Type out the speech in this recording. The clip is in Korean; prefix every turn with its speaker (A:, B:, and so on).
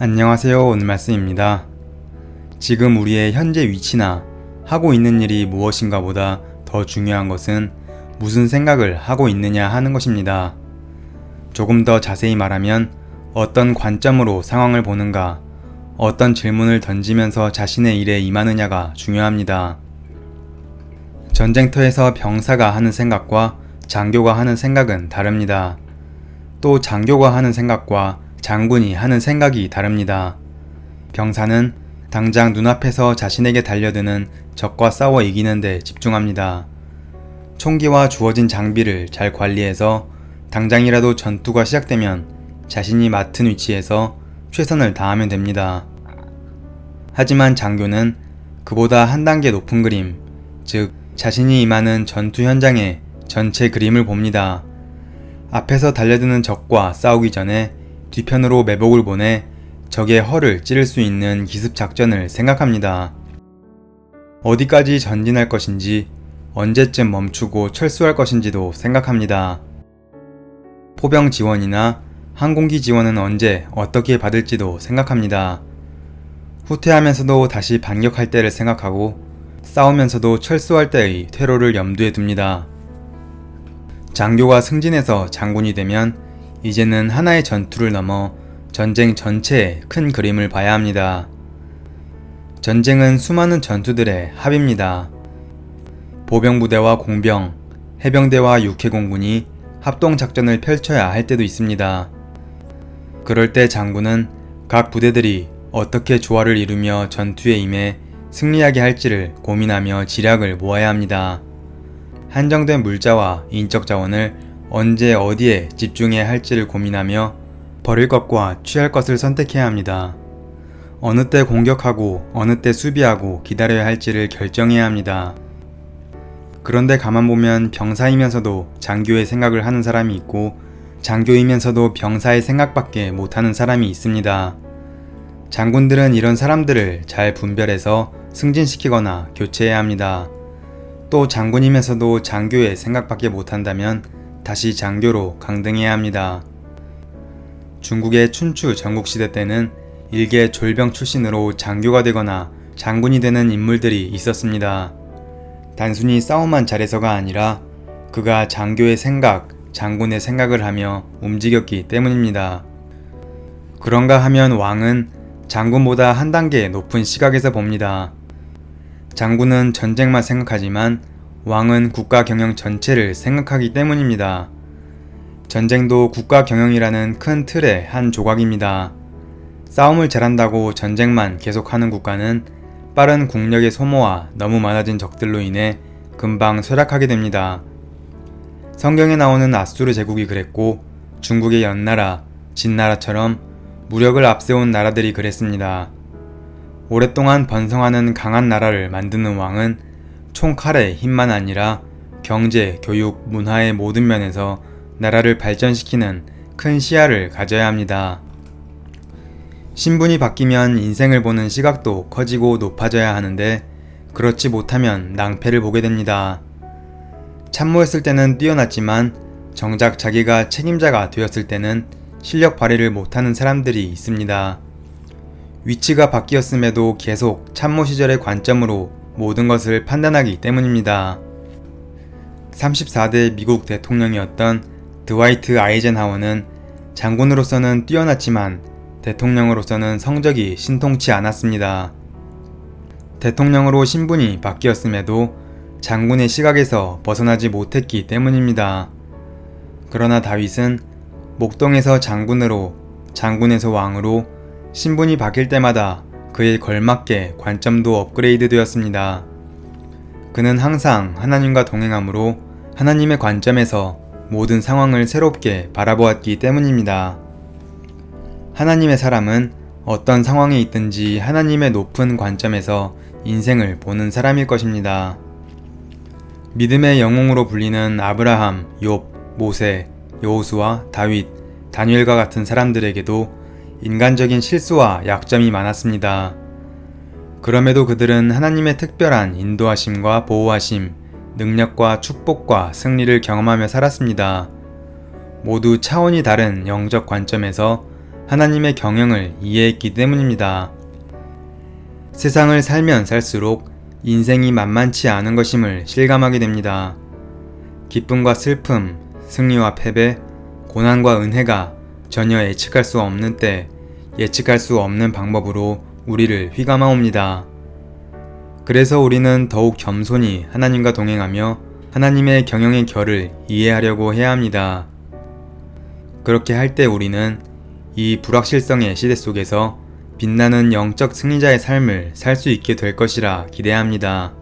A: 안녕하세요. 오늘 말씀입니다. 지금 우리의 현재 위치나 하고 있는 일이 무엇인가 보다 더 중요한 것은 무슨 생각을 하고 있느냐 하는 것입니다. 조금 더 자세히 말하면 어떤 관점으로 상황을 보는가, 어떤 질문을 던지면서 자신의 일에 임하느냐가 중요합니다. 전쟁터에서 병사가 하는 생각과 장교가 하는 생각은 다릅니다. 또 장교가 하는 생각과 장군이 하는 생각이 다릅니다. 병사는 당장 눈앞에서 자신에게 달려드는 적과 싸워 이기는 데 집중합니다. 총기와 주어진 장비를 잘 관리해서 당장이라도 전투가 시작되면 자신이 맡은 위치에서 최선을 다하면 됩니다. 하지만 장교는 그보다 한 단계 높은 그림, 즉, 자신이 임하는 전투 현장의 전체 그림을 봅니다. 앞에서 달려드는 적과 싸우기 전에 뒤편으로 매복을 보내 적의 허를 찌를 수 있는 기습 작전을 생각합니다. 어디까지 전진할 것인지, 언제쯤 멈추고 철수할 것인지도 생각합니다. 포병 지원이나 항공기 지원은 언제 어떻게 받을지도 생각합니다. 후퇴하면서도 다시 반격할 때를 생각하고 싸우면서도 철수할 때의 퇴로를 염두에 둡니다. 장교가 승진해서 장군이 되면 이제는 하나의 전투를 넘어 전쟁 전체의 큰 그림을 봐야 합니다. 전쟁은 수많은 전투들의 합입니다. 보병부대와 공병, 해병대와 육해공군이 합동작전을 펼쳐야 할 때도 있습니다. 그럴 때 장군은 각 부대들이 어떻게 조화를 이루며 전투에 임해 승리하게 할지를 고민하며 지략을 모아야 합니다. 한정된 물자와 인적 자원을 언제 어디에 집중해야 할지를 고민하며 버릴 것과 취할 것을 선택해야 합니다. 어느 때 공격하고 어느 때 수비하고 기다려야 할지를 결정해야 합니다. 그런데 가만 보면 병사이면서도 장교의 생각을 하는 사람이 있고 장교이면서도 병사의 생각밖에 못하는 사람이 있습니다. 장군들은 이런 사람들을 잘 분별해서 승진시키거나 교체해야 합니다. 또 장군이면서도 장교의 생각밖에 못한다면 다시 장교로 강등해야 합니다. 중국의 춘추 전국시대 때는 일개 졸병 출신으로 장교가 되거나 장군이 되는 인물들이 있었습니다. 단순히 싸움만 잘해서가 아니라 그가 장교의 생각, 장군의 생각을 하며 움직였기 때문입니다. 그런가 하면 왕은 장군보다 한 단계 높은 시각에서 봅니다. 장군은 전쟁만 생각하지만 왕은 국가 경영 전체를 생각하기 때문입니다. 전쟁도 국가 경영이라는 큰 틀의 한 조각입니다. 싸움을 잘한다고 전쟁만 계속하는 국가는 빠른 국력의 소모와 너무 많아진 적들로 인해 금방 쇠락하게 됩니다. 성경에 나오는 아수르 제국이 그랬고 중국의 연나라, 진나라처럼 무력을 앞세운 나라들이 그랬습니다. 오랫동안 번성하는 강한 나라를 만드는 왕은 총 칼의 힘만 아니라 경제, 교육, 문화의 모든 면에서 나라를 발전시키는 큰 시야를 가져야 합니다. 신분이 바뀌면 인생을 보는 시각도 커지고 높아져야 하는데 그렇지 못하면 낭패를 보게 됩니다. 참모했을 때는 뛰어났지만 정작 자기가 책임자가 되었을 때는 실력 발휘를 못하는 사람들이 있습니다. 위치가 바뀌었음에도 계속 참모 시절의 관점으로 모든 것을 판단하기 때문입니다. 34대 미국 대통령이었던 드와이트 아이젠하워는 장군으로서는 뛰어났지만 대통령으로서는 성적이 신통치 않았습니다. 대통령으로 신분이 바뀌었음에도 장군의 시각에서 벗어나지 못했기 때문입니다. 그러나 다윗은 목동에서 장군으로, 장군에서 왕으로 신분이 바뀔 때마다 그에 걸맞게 관점도 업그레이드 되었습니다. 그는 항상 하나님과 동행함으로 하나님의 관점에서 모든 상황을 새롭게 바라보았기 때문입니다. 하나님의 사람은 어떤 상황에 있든지 하나님의 높은 관점에서 인생을 보는 사람일 것입니다. 믿음의 영웅으로 불리는 아브라함, 욥, 모세, 여호수아, 다윗, 다니엘과 같은 사람들에게도 인간적인 실수와 약점이 많았습니다. 그럼에도 그들은 하나님의 특별한 인도하심과 보호하심, 능력과 축복과 승리를 경험하며 살았습니다. 모두 차원이 다른 영적 관점에서 하나님의 경영을 이해했기 때문입니다. 세상을 살면 살수록 인생이 만만치 않은 것임을 실감하게 됩니다. 기쁨과 슬픔, 승리와 패배, 고난과 은혜가 전혀 예측할 수 없는 때 예측할 수 없는 방법으로 우리를 휘감아옵니다. 그래서 우리는 더욱 겸손히 하나님과 동행하며 하나님의 경영의 결을 이해하려고 해야 합니다. 그렇게 할 때 우리는 이 불확실성의 시대 속에서 빛나는 영적 승리자의 삶을 살 수 있게 될 것이라 기대합니다.